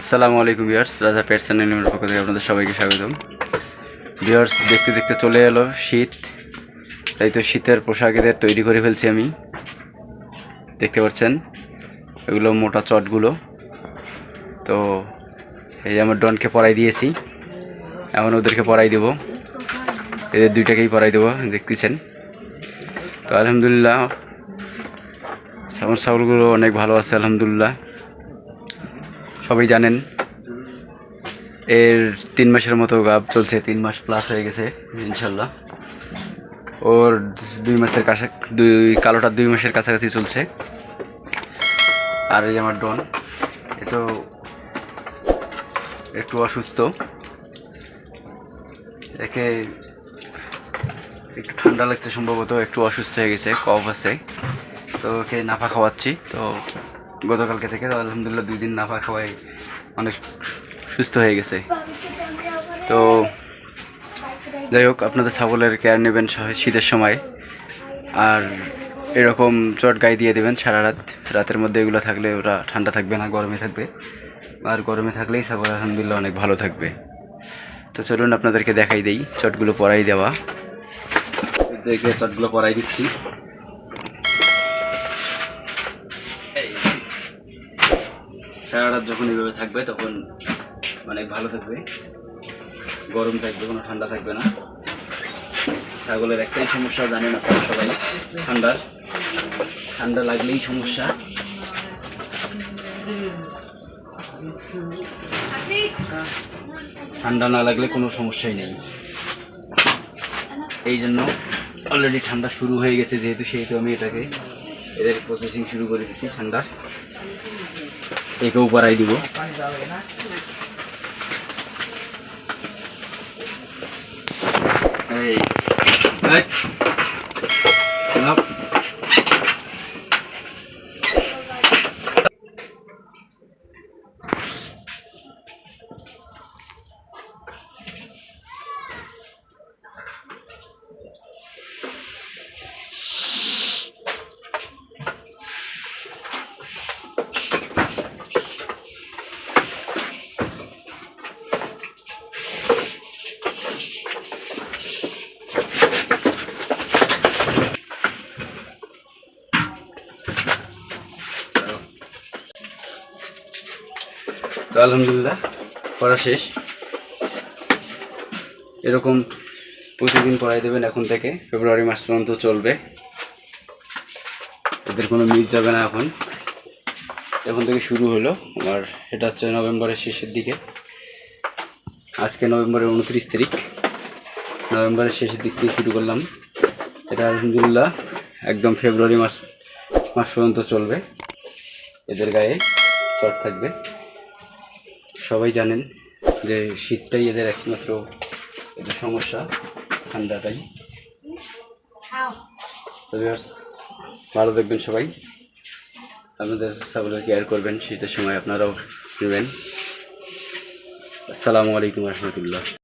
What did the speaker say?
আসসালামু আলাইকুম বিয়ার্স রাজা অ্যান্ড এনিমের পক্ষ থেকে আপনাদের সবাইকে স্বাগতম। বিয়ার্স দেখতে দেখতে চলে এলো শীত। তাই তো শীতের পোশাক এদের তৈরি করে ফেলছি আমি। দেখতে পাচ্ছেন? এগুলো মোটা চটগুলো। তো এই আমার ডনকে পরাই দিয়েছি। এমন ওদেরকে পরাই দেবো। এদের দুইটাকেই পরাই দেবো, দেখতেছেন? তো আলহামদুলিল্লাহ, সামর ছাগলগুলো অনেক ভালো আছে, আলহামদুলিল্লাহ। সবাই জানেন, এর তিন মাসের মতো গাব চলছে, তিন মাস প্লাস হয়ে গেছে, ইনশাল্লাহ। ওর দুই মাসের কাছে, দুই, কালোটা দুই মাসের কাছাকাছি চলছে। আর এই আমার ডন, এ তো একটু অসুস্থ। একে একটু ঠান্ডা লাগছে সম্ভবত, একটু অসুস্থ হয়ে গেছে, কফ আছে। তো ওকে নাফা খাওয়াচ্ছি, তো গতকালকে থেকে আলহামদুলিল্লাহ দুই দিন নাফা খাওয়াই অনেক সুস্থ হয়ে গেছে। তো যাই হোক, আপনাদের ছাগলের কেয়ার নেবেন শীতের সময়। আর এরকম চট গায়ে দিয়ে দেবেন সারা রাত। রাতের মধ্যে এগুলো থাকলে ওরা ঠান্ডা থাকবে না, গরমে থাকবে। আর গরমে থাকলেই ছাগল আলহামদুলিল্লাহ অনেক ভালো থাকবে। তো চলুন আপনাদেরকে দেখাই দেই, চটগুলো পরাই দেওয়া। দেখে চটগুলো পরাই দিচ্ছি। সারা রাত যখন এইভাবে থাকবে, তখন অনেক ভালো থাকবে। গরম থাকবে, কোনো ঠান্ডা থাকবে না। ছাগলের একটাই সমস্যা, জানেন আপনারা সবাই ঠান্ডার ঠান্ডা লাগলেই সমস্যা। ঠান্ডা না লাগলে কোনো সমস্যাই নেই। এই জন্য অলরেডি ঠান্ডা শুরু হয়ে গেছে, যেহেতু সেহেতু আমি এটাকে, এদের প্রসেসিং শুরু করে দিচ্ছি ঠান্ডার। একেও পাড়াই দিব এই তো আলহামদুলিল্লাহ, পড়া শেষ। এরকম প্রতিদিন পড়াই দেবেন এখন থেকে, ফেব্রুয়ারি মাস পর্যন্ত চলবে। এদের কোনো মিস যাবে না এখন। এখন থেকে শুরু হলো, আমার এটা হচ্ছে নভেম্বরের শেষের দিকে। আজকে নভেম্বরের উনত্রিশ তারিখ। নভেম্বরের শেষের দিক থেকে শুরু করলাম। এটা আলহামদুলিল্লাহ একদম ফেব্রুয়ারি মাস মাস পর্যন্ত চলবে। এদের গায়ে চট থাকবে। সবাই জানেন যে শীতটাই এদের একমাত্র এটা সমস্যা, ঠান্ডাটাই। ভালো দেখবেন সবাই। আপনাদের ছাগলের কেয়ার করবেন, শীতের সময় আপনারাও নেবেন। আসসালামু আলাইকুম রহমতুল্লাহ।